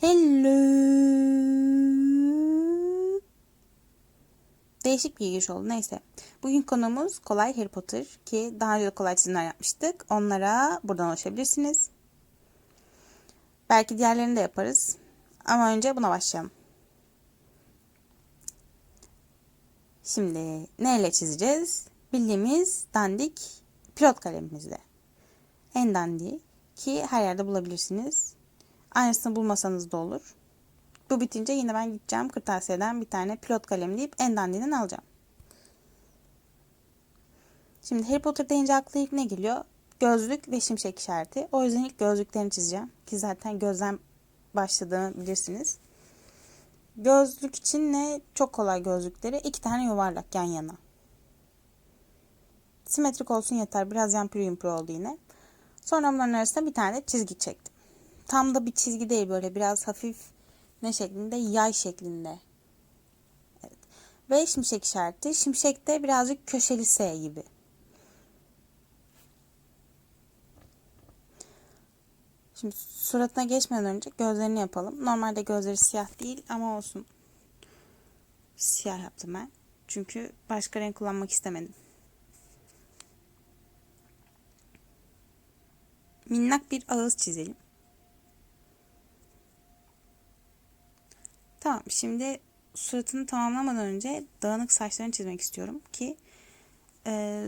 Hello. Değişik bir giriş oldu. Neyse. Bugün konumuz kolay Harry Potter ki daha önce de kolay çizimler yapmıştık. Onlara buradan ulaşabilirsiniz. Belki diğerlerini de yaparız. Ama önce buna başlayalım. Şimdi neyle çizeceğiz? Bildiğimiz dandik pilot kalemimizle. En dandik ki her yerde bulabilirsiniz. Aynısını bulmasanız da olur. Bu bitince yine ben gideceğim kırtasiyeden bir tane pilot kalem deyip en dandinden alacağım. Şimdi Harry Potter deyince akla ilk ne geliyor? Gözlük ve şimşek işareti. O yüzden ilk gözlüklerini çizeceğim. Ki zaten gözden başladığını bilirsiniz. Gözlük için ne? Çok kolay gözlükleri. iki tane yuvarlak yan yana. Simetrik olsun yeter. Biraz yampiri yumpiri oldu yine. Sonra bunların arasında bir tane çizgi çektim. Tam da bir çizgi değil böyle biraz hafif ne şeklinde? Yay şeklinde. Evet. Ve şimşek işareti. Şimşek de birazcık köşeli S gibi. Şimdi suratına geçmeden önce gözlerini yapalım. Normalde gözleri siyah değil ama olsun. Siyah yaptım ben. Çünkü başka renk kullanmak istemedim. Minnak bir ağız çizelim. Tamam şimdi suratını tamamlamadan önce dağınık saçlarını çizmek istiyorum ki e,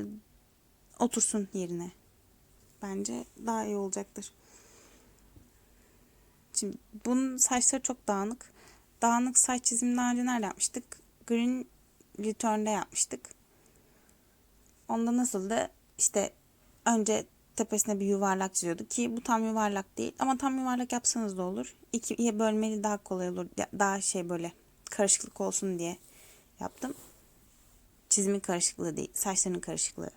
otursun yerine. Bence daha iyi olacaktır. Şimdi bunun saçları çok dağınık. Dağınık saç çizimi daha önce nerede yapmıştık? Green Return'da yapmıştık. Onda nasıldı? İşte önce tepesine bir yuvarlak çiziyorduk ki bu tam yuvarlak değil ama tam yuvarlak yapsanız da olur. İkiye bölmeli daha kolay olur. Daha şey böyle karışıklık olsun diye yaptım. Çizimin karışıklığı değil, saçlarının karışıklığı.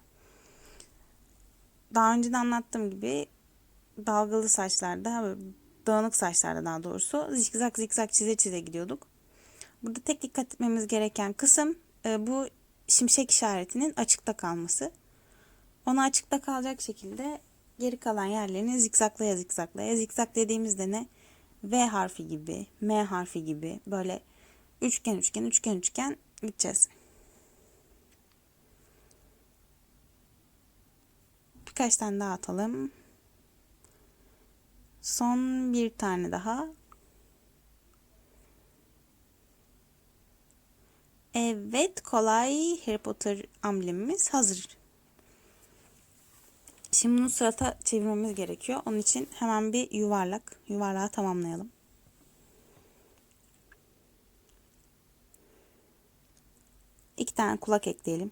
Daha önce de anlattığım gibi dalgalı saçlarda, dağınık saçlarda daha doğrusu zikzak zikzak çize çize gidiyorduk. Burada tek dikkat etmemiz gereken kısım e, bu şimşek işaretinin açıkta kalması. Onu açıkta kalacak şekilde geri kalan yerlerini zikzaklaya zikzaklaya. Zikzak dediğimizde ne? V harfi gibi, M harfi gibi böyle üçgen üçgen üçgen üçgen gideceğiz. Birkaç tane daha atalım. Son bir tane daha. Evet kolay Harry Potter amblemimiz hazır. Şimdi bunu sırata çevirmemiz gerekiyor. Onun için hemen bir yuvarlak, yuvarlağı tamamlayalım. İki tane kulak ekleyelim.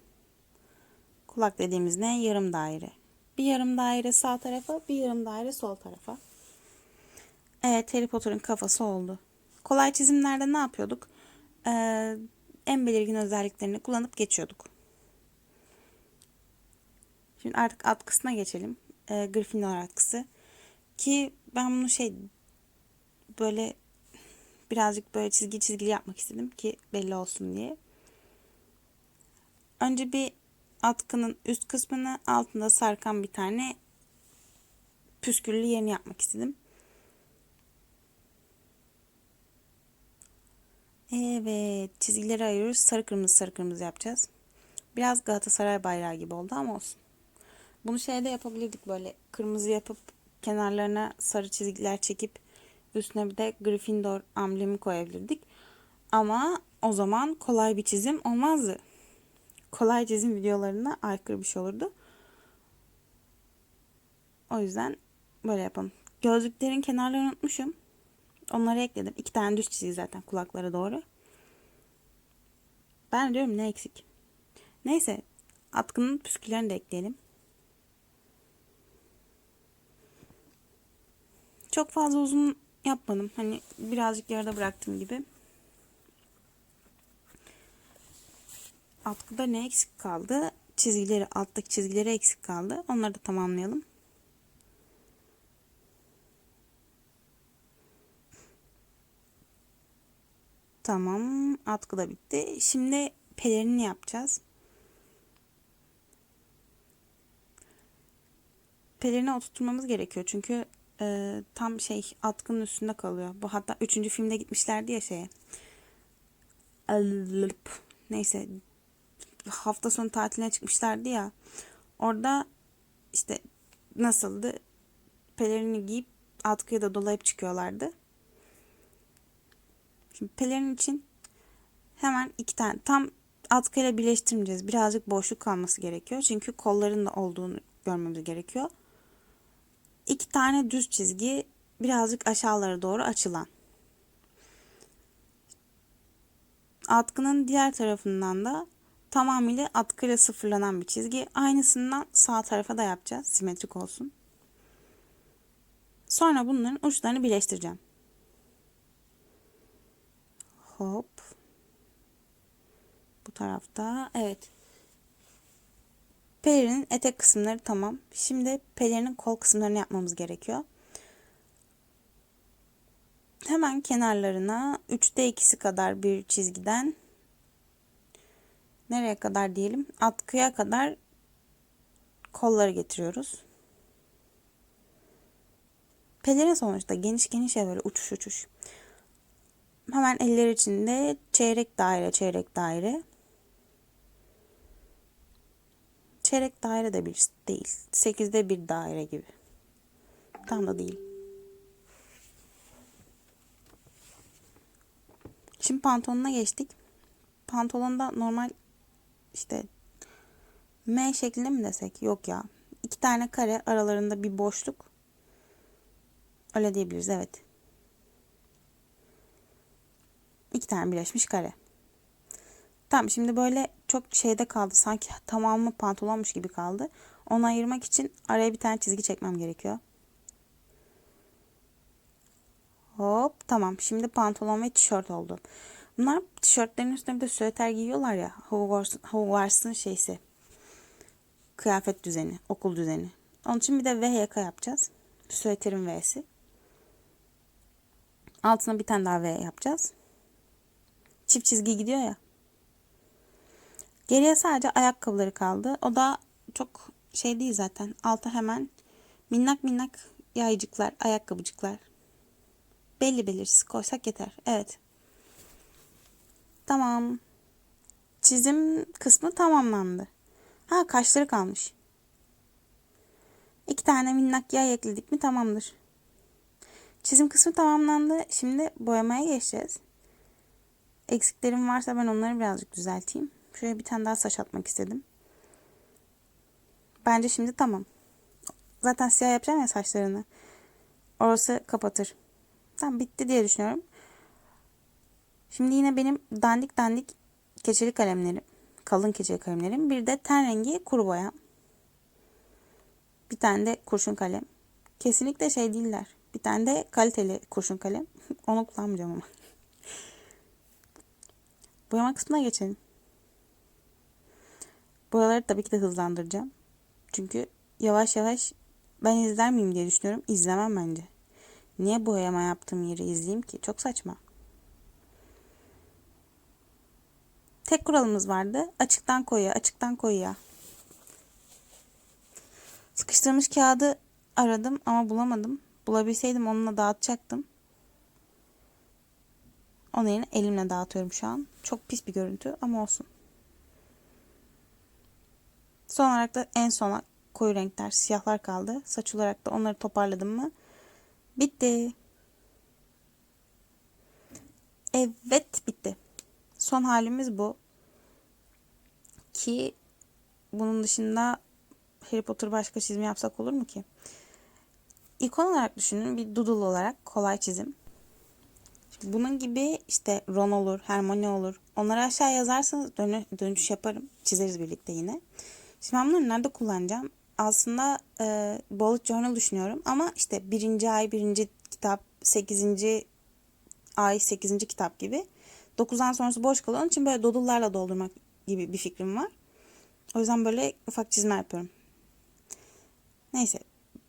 Kulak dediğimiz ne? Yarım daire. Bir yarım daire sağ tarafa, bir yarım daire sol tarafa. Evet, Harry Potter'ın kafası oldu. Kolay çizimlerde ne yapıyorduk? Ee, en belirgin özelliklerini kullanıp geçiyorduk. Şimdi artık atkısına geçelim. E, Gryffindor atkısı. Ki ben bunu şey böyle birazcık böyle çizgi çizgili yapmak istedim ki belli olsun diye. Önce bir atkının üst kısmını altında sarkan bir tane püsküllü yerini yapmak istedim. Evet çizgileri ayırıyoruz. Sarı kırmızı sarı kırmızı yapacağız. Biraz Galatasaray bayrağı gibi oldu ama olsun. Bunu şeyde yapabilirdik böyle kırmızı yapıp kenarlarına sarı çizgiler çekip üstüne bir de Gryffindor amblemi koyabilirdik. Ama o zaman kolay bir çizim olmazdı. Kolay çizim videolarına aykırı bir şey olurdu. O yüzden böyle yapalım. Gözlüklerin kenarlarını unutmuşum. Onları ekledim. İki tane düz çizgi zaten kulaklara doğru. Ben diyorum ne eksik. Neyse atkının püsküllerini de ekleyelim. Çok fazla uzun yapmadım. Hani birazcık yarıda bıraktım gibi. Atkıda ne eksik kaldı? Çizgileri, alttaki çizgileri eksik kaldı. Onları da tamamlayalım. Tamam. Atkı da bitti. Şimdi pelerini yapacağız. Pelerini oturtmamız gerekiyor. Çünkü e, tam şey atkının üstünde kalıyor. Bu hatta üçüncü filmde gitmişlerdi ya şeye. Neyse hafta sonu tatiline çıkmışlardı ya. Orada işte nasıldı? Pelerini giyip atkıyı da dolayıp çıkıyorlardı. Şimdi pelerin için hemen iki tane tam atkıyla birleştirmeyeceğiz. Birazcık boşluk kalması gerekiyor. Çünkü kolların da olduğunu görmemiz gerekiyor. İki tane düz çizgi birazcık aşağılara doğru açılan. Atkının diğer tarafından da tamamıyla atkıyla sıfırlanan bir çizgi. Aynısından sağ tarafa da yapacağız. Simetrik olsun. Sonra bunların uçlarını birleştireceğim. Hop. Bu tarafta. Evet. Pelerinin etek kısımları tamam. Şimdi pelerinin kol kısımlarını yapmamız gerekiyor. Hemen kenarlarına 3'te 2'si kadar bir çizgiden nereye kadar diyelim atkıya kadar kolları getiriyoruz. Pelerin sonuçta geniş geniş ya böyle uçuş uçuş. Hemen eller içinde çeyrek daire çeyrek daire. Çeyrek daire de bir değil. Sekizde bir daire gibi. Tam da değil. Şimdi pantolonuna geçtik. Pantolonda normal işte M şeklinde mi desek? Yok ya. İki tane kare aralarında bir boşluk. Öyle diyebiliriz evet. İki tane birleşmiş kare. Tamam şimdi böyle çok şeyde kaldı. Sanki tamamı pantolonmuş gibi kaldı. Onu ayırmak için araya bir tane çizgi çekmem gerekiyor. Hop tamam. Şimdi pantolon ve tişört oldu. Bunlar tişörtlerin üstüne bir de süveter giyiyorlar ya. Hogwarts'ın şeysi. Kıyafet düzeni, okul düzeni. Onun için bir de V yaka yapacağız. Süveterin V'si. Altına bir tane daha V yapacağız. Çift çizgi gidiyor ya. Geriye sadece ayakkabıları kaldı. O da çok şey değil zaten. Alta hemen minnak minnak yaycıklar, ayakkabıcıklar. Belli belirsiz koysak yeter. Evet. Tamam. Çizim kısmı tamamlandı. Ha kaşları kalmış. İki tane minnak yay ekledik mi tamamdır. Çizim kısmı tamamlandı. Şimdi boyamaya geçeceğiz. Eksiklerim varsa ben onları birazcık düzelteyim. Şuraya bir tane daha saç atmak istedim. Bence şimdi tamam. Zaten siyah yapacağım ya saçlarını. Orası kapatır. Tamam bitti diye düşünüyorum. Şimdi yine benim dandik dandik keçeli kalemlerim. Kalın keçeli kalemlerim. Bir de ten rengi kuru boya. Bir tane de kurşun kalem. Kesinlikle şey değiller. Bir tane de kaliteli kurşun kalem. Onu kullanmayacağım ama. Boyama kısmına geçelim. Boyaları tabii ki de hızlandıracağım. Çünkü yavaş yavaş ben izler miyim diye düşünüyorum. İzlemem bence. Niye boyama yaptığım yeri izleyeyim ki? Çok saçma. Tek kuralımız vardı. Açıktan koyuya, açıktan koyuya. Sıkıştırmış kağıdı aradım ama bulamadım. Bulabilseydim onunla dağıtacaktım. Onu yine elimle dağıtıyorum şu an. Çok pis bir görüntü ama olsun. Son olarak da en sona koyu renkler, siyahlar kaldı. Saç olarak da onları toparladım mı? Bitti. Evet bitti. Son halimiz bu. Ki bunun dışında Harry Potter başka çizim yapsak olur mu ki? İkon olarak düşünün bir doodle olarak kolay çizim. Bunun gibi işte Ron olur, Hermione olur. Onları aşağı yazarsanız dönü, dönüş yaparım. Çizeriz birlikte yine. Şimdi ben bunları nerede kullanacağım? Aslında e, bullet journal düşünüyorum. Ama işte birinci ay birinci kitap, sekizinci ay sekizinci kitap gibi. Dokuzdan sonrası boş. Onun için böyle doodle'larla doldurmak gibi bir fikrim var. O yüzden böyle ufak çizimler yapıyorum. Neyse.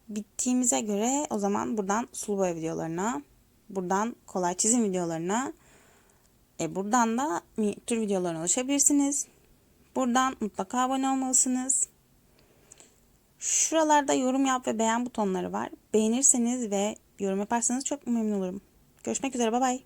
Bittiğimize göre o zaman buradan sulu boya videolarına, buradan kolay çizim videolarına, e buradan da minyatür videolarına ulaşabilirsiniz. Buradan mutlaka abone olmalısınız. Şuralarda yorum yap ve beğen butonları var. Beğenirseniz ve yorum yaparsanız çok memnun olurum. Görüşmek üzere bay bay.